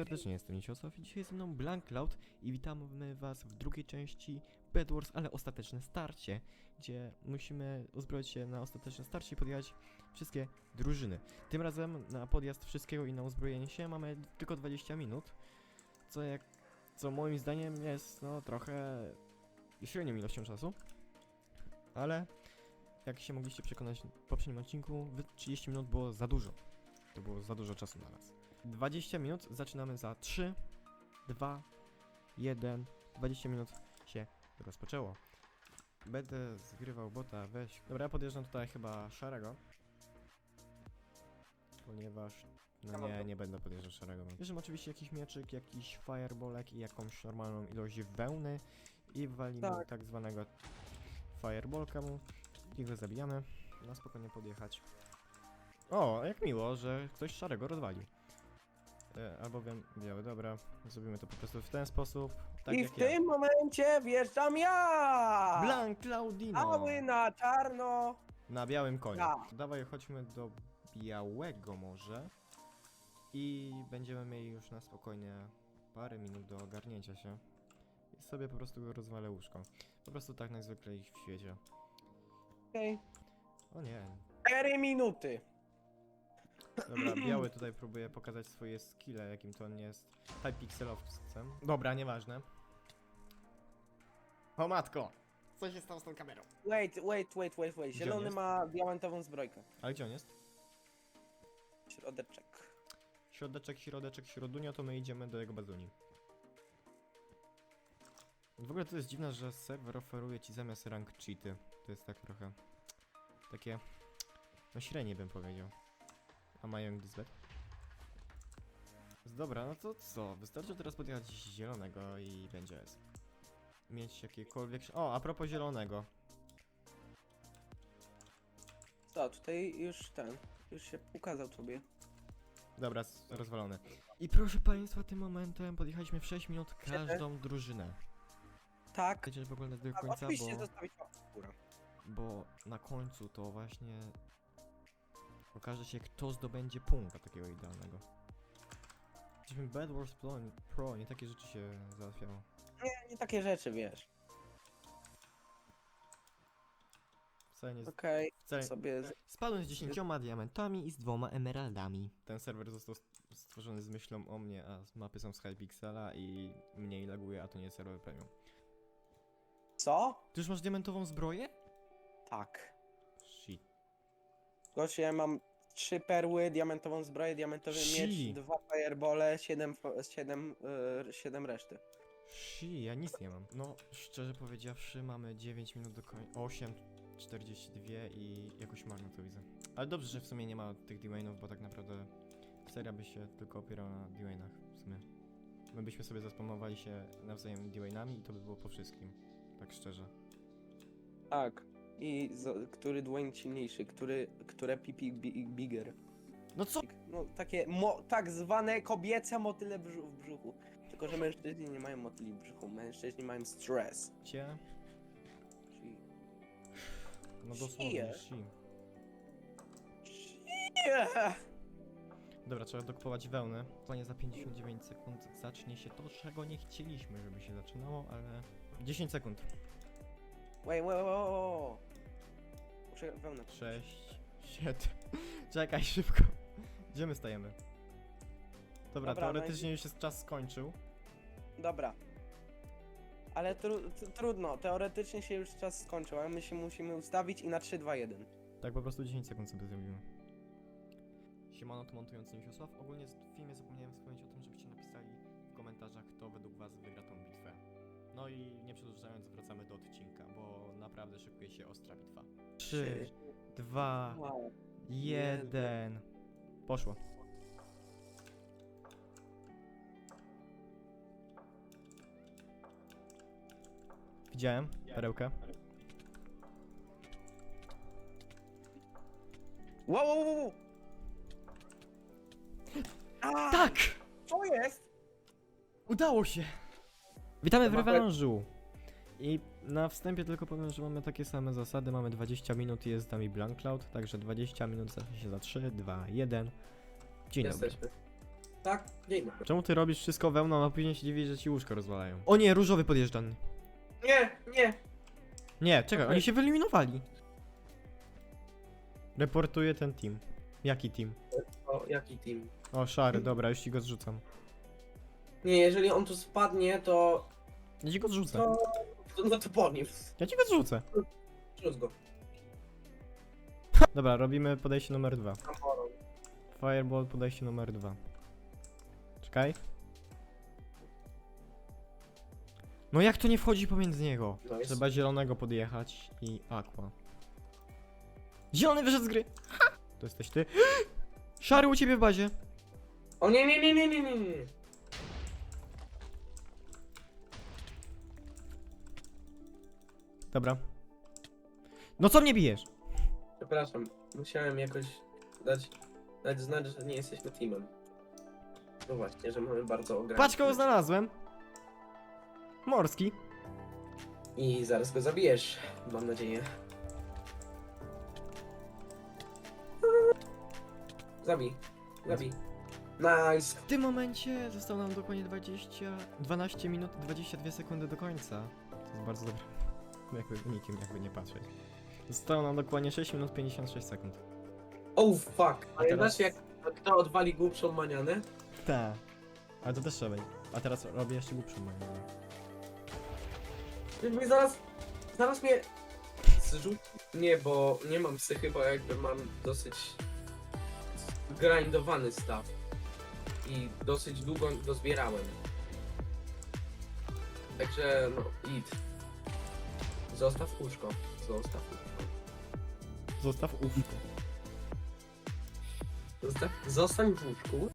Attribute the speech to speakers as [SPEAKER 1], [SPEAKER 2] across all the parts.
[SPEAKER 1] serdecznie, jestem Niciosław i dzisiaj ze mną Blank Cloud i witamy was w drugiej części Bed Wars, ale ostateczne starcie, gdzie musimy uzbroić się na ostateczne starcie i podjechać wszystkie drużyny. Tym razem na podjazd wszystkiego i na uzbrojenie się mamy tylko 20 minut, co jak, co moim zdaniem jest no trochę średnią ilością czasu, ale jak się mogliście przekonać w poprzednim odcinku, wy- 30 minut było za dużo. To było za dużo czasu na nas. 20 minut, zaczynamy za 3, 2, 1. 20 minut się rozpoczęło. Będę zgrywał bota, weź. Dobra, ja podjeżdżam tutaj chyba szarego. Ponieważ. No nie, nie będę podjeżdżał szarego. Bierzemy oczywiście jakiś mieczyk, jakiś fireballek i jakąś normalną ilość wełny. I walimy tak,
[SPEAKER 2] Tak.
[SPEAKER 1] zwanego fireballka mu. I go zabijamy. Na spokojnie podjechać. O, jak miło, że ktoś szarego rozwalił. E, albowiem biały, dobra. Zrobimy to po prostu w ten sposób. Tak
[SPEAKER 2] I
[SPEAKER 1] jak
[SPEAKER 2] w
[SPEAKER 1] ja.
[SPEAKER 2] tym momencie wjeżdżam ja!
[SPEAKER 1] Blank Claudino!
[SPEAKER 2] Cały na czarno!
[SPEAKER 1] Na białym koniu.
[SPEAKER 2] Ja.
[SPEAKER 1] Dawaj, chodźmy do białego może. I będziemy mieli już na spokojnie parę minut do ogarnięcia się. I sobie po prostu go rozwalę łóżką. Po prostu tak najzwyklej w świecie.
[SPEAKER 2] Okej.
[SPEAKER 1] O nie.
[SPEAKER 2] 4 minuty.
[SPEAKER 1] Dobra, biały tutaj próbuje pokazać swoje skille, jakim to on jest Hypixelowcem. Dobra, nieważne. O matko! Co się stało z tą kamerą?
[SPEAKER 2] Wait, wait, wait, wait, wait.
[SPEAKER 1] Gdzie on
[SPEAKER 2] Zielony
[SPEAKER 1] jest?
[SPEAKER 2] ma diamentową zbrojkę.
[SPEAKER 1] Ale gdzie on jest?
[SPEAKER 2] Środeczek.
[SPEAKER 1] Środeczek, środeczek, środunio, to my idziemy do jego bazuni. W ogóle to jest dziwne, że serwer oferuje ci zamiast rank cheaty. To jest tak trochę... Takie... No średnie bym powiedział. A mają Disbet? Dobra, no to co? Wystarczy teraz podjechać zielonego i będzie S. Mieć jakiekolwiek... O, a propos zielonego.
[SPEAKER 2] Co, tutaj już ten, już się ukazał tobie.
[SPEAKER 1] Dobra, s- rozwalony. I proszę państwa, tym momentem podjechaliśmy w 6 minut każdą drużynę.
[SPEAKER 2] Tak.
[SPEAKER 1] Chcecie w ogóle do
[SPEAKER 2] A,
[SPEAKER 1] końca,
[SPEAKER 2] oczywiście
[SPEAKER 1] bo,
[SPEAKER 2] zostawić łapkę w górę.
[SPEAKER 1] bo na końcu to właśnie okaże się, kto zdobędzie punkta takiego idealnego. Jesteśmy Bad Wars Pro, Pro, nie takie rzeczy się załatwiało.
[SPEAKER 2] Nie, nie takie rzeczy, wiesz.
[SPEAKER 1] Wcale nie...
[SPEAKER 2] Okej,
[SPEAKER 1] Wcale...
[SPEAKER 2] sobie... z-
[SPEAKER 1] Spadłem z 10 diamentami i z dwoma emeraldami. Ten serwer został st- stworzony z myślą o mnie, a mapy są z Hypixela i mniej laguje, a to nie jest serwer premium.
[SPEAKER 2] Co?
[SPEAKER 1] Ty już masz diamentową zbroję?
[SPEAKER 2] Tak. Gościu, ja mam trzy perły, diamentową zbroję, diamentowy
[SPEAKER 1] Shi.
[SPEAKER 2] miecz, dwa firebole, siedem, fo- siedem, yy, siedem reszty.
[SPEAKER 1] Shi, ja nic nie mam. No, szczerze powiedziawszy, mamy 9 minut do końca. 8, 42 i jakoś marno to widzę. Ale dobrze, że w sumie nie ma tych Dwayne'ów, bo tak naprawdę seria by się tylko opierała na Dwayne'ach w sumie. My byśmy sobie zaspamowali się nawzajem Dwayne'ami i to by było po wszystkim. Tak szczerze.
[SPEAKER 2] Tak. I z, który Dwayne silniejszy, który, które pipi bi, bigger.
[SPEAKER 1] No co?
[SPEAKER 2] No takie mo, tak zwane kobiece motyle brzu, w brzuchu. Tylko, że mężczyźni nie mają motyli w brzuchu, mężczyźni mają stres.
[SPEAKER 1] Cię?
[SPEAKER 2] Czyli...
[SPEAKER 1] No dosłownie, Shi.
[SPEAKER 2] Yeah!
[SPEAKER 1] Dobra, trzeba dokupować wełnę. Planie za 59 sekund zacznie się to, czego nie chcieliśmy, żeby się zaczynało, ale... 10 sekund.
[SPEAKER 2] Wait, wait, wait, wait. Muszę wełnę.
[SPEAKER 1] 6, 7. Czekaj szybko. Gdzie my stajemy? Dobra,
[SPEAKER 2] Dobra,
[SPEAKER 1] teoretycznie już się czas skończył.
[SPEAKER 2] Dobra. Ale tru, t- trudno, teoretycznie się już czas skończył, ale my się musimy ustawić i na 3, 2, 1.
[SPEAKER 1] Tak po prostu 10 sekund sobie zrobimy. Siemano, to montujący Nisiosław. Ogólnie w filmie zapomniałem wspomnieć o tym, żebyście napisali w komentarzach, kto według was wygra tą bitwę. No i nie przedłużając, wracamy do odcinka, bo naprawdę szykuje się ostra bitwa. 3, 2,
[SPEAKER 2] Wow.
[SPEAKER 1] 1. Poszło. Widziałem perełkę.
[SPEAKER 2] Wow, wow, wow, wow. A,
[SPEAKER 1] Tak!
[SPEAKER 2] Co jest?
[SPEAKER 1] Udało się! Witamy w rewanżu! I na wstępie tylko powiem, że mamy takie same zasady. Mamy 20 minut i jest z nami Blank Cloud, także 20 minut zacznie się za 3, 2, 1. Dzień dobry.
[SPEAKER 2] Jesteśmy. Tak? Dzień dobry.
[SPEAKER 1] Czemu ty robisz wszystko wełną, a później się dziwisz, że ci łóżko rozwalają? O nie, różowy podjeżdżany.
[SPEAKER 2] Nie, nie.
[SPEAKER 1] Nie, czekaj,
[SPEAKER 2] Okej.
[SPEAKER 1] oni się wyeliminowali. Reportuję ten team. Jaki team?
[SPEAKER 2] O, jaki team?
[SPEAKER 1] O, szary, dobra, już ci go zrzucam.
[SPEAKER 2] Nie, jeżeli on tu spadnie, to...
[SPEAKER 1] Ja ci go zrzucę.
[SPEAKER 2] to... no to podniósł.
[SPEAKER 1] Ja ci go zrzucę.
[SPEAKER 2] Rzuć go.
[SPEAKER 1] Dobra, robimy podejście numer dwa. Fireball, podejście numer dwa. Czekaj. No jak to nie wchodzi pomiędzy niego?
[SPEAKER 2] Nice.
[SPEAKER 1] Trzeba zielonego podjechać i aqua. Zielony wyszedł z gry! Ha! To jesteś ty. Szary u ciebie w bazie.
[SPEAKER 2] O nie, nie, nie, nie, nie, nie, nie.
[SPEAKER 1] Dobra. No co mnie bijesz?
[SPEAKER 2] Przepraszam, musiałem jakoś dać, dać znać, że nie jesteśmy teamem. No właśnie, że mamy bardzo ograniczone.
[SPEAKER 1] Patrz kogo znalazłem. Morski.
[SPEAKER 2] I zaraz go zabijesz, mam nadzieję. Zabij, zabij. Nice.
[SPEAKER 1] W tym momencie zostało nam dokładnie 20, 12 minut i 22 sekundy do końca. To jest bardzo dobre. Jakby nikim jakby nie patrzeć. Zostało nam dokładnie 6 minut 56 sekund.
[SPEAKER 2] Oh fuck.
[SPEAKER 1] A teraz-
[SPEAKER 2] wiesz jak kto odwali głupszą manianę?
[SPEAKER 1] Tak. Ale to też trzeba. A teraz robię jeszcze głupszą moją.
[SPEAKER 2] Jakby zaraz, zaraz mnie zrzuci. Nie, bo nie mam psychy, bo jakby mam dosyć grindowany staw. I dosyć długo go zbierałem. Także no, id. Zostaw łóżko. Zostaw łóżko.
[SPEAKER 1] Zostaw ufko.
[SPEAKER 2] Zostaw, zostań w łóżku.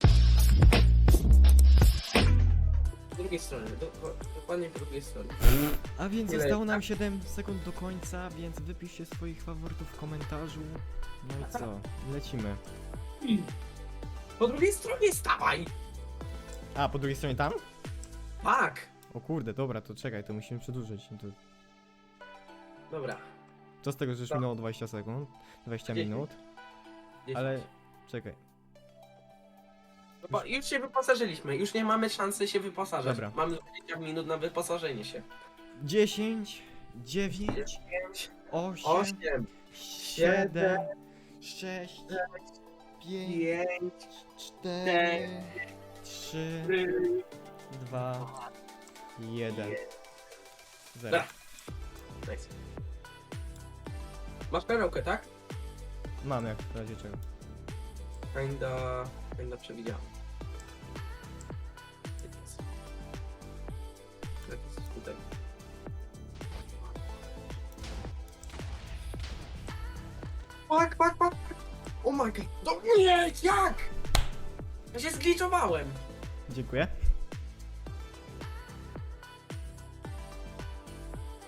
[SPEAKER 2] Z drugiej strony, do, do, dokładnie po drugiej stronie.
[SPEAKER 1] A więc
[SPEAKER 2] Ile
[SPEAKER 1] zostało nam 7 sekund do końca, więc wypiszcie swoich faworytów w komentarzu. No i co? Lecimy.
[SPEAKER 2] Po drugiej stronie stawaj!
[SPEAKER 1] A, po drugiej stronie tam?
[SPEAKER 2] Tak!
[SPEAKER 1] O kurde, dobra, to czekaj, to musimy przedłużyć. To,
[SPEAKER 2] Dobra.
[SPEAKER 1] co z tego, że już
[SPEAKER 2] Tak.
[SPEAKER 1] minęło 20 sekund? 20
[SPEAKER 2] Dziesięć.
[SPEAKER 1] minut?
[SPEAKER 2] Dziesięć.
[SPEAKER 1] Ale... Czekaj.
[SPEAKER 2] No bo już się wyposażyliśmy, już nie mamy szansy się wyposażać.
[SPEAKER 1] Dobra.
[SPEAKER 2] Mamy 20 minut na wyposażenie się.
[SPEAKER 1] 10, 9,
[SPEAKER 2] 5,
[SPEAKER 1] 8,
[SPEAKER 2] 8,
[SPEAKER 1] 7, 6, 5,
[SPEAKER 2] 5,
[SPEAKER 1] 4, 3,
[SPEAKER 2] 4,
[SPEAKER 1] 2, 1, 0.
[SPEAKER 2] Dobra. Nice. Masz perełkę, tak?
[SPEAKER 1] Mam jak w razie czego.
[SPEAKER 2] Kinda, kinda przewidziałem. Tak jest. Tak jest tutaj. Pak, pak, pak! Oh my god! No nie, jak? Ja się zgliczowałem!
[SPEAKER 1] Dziękuję.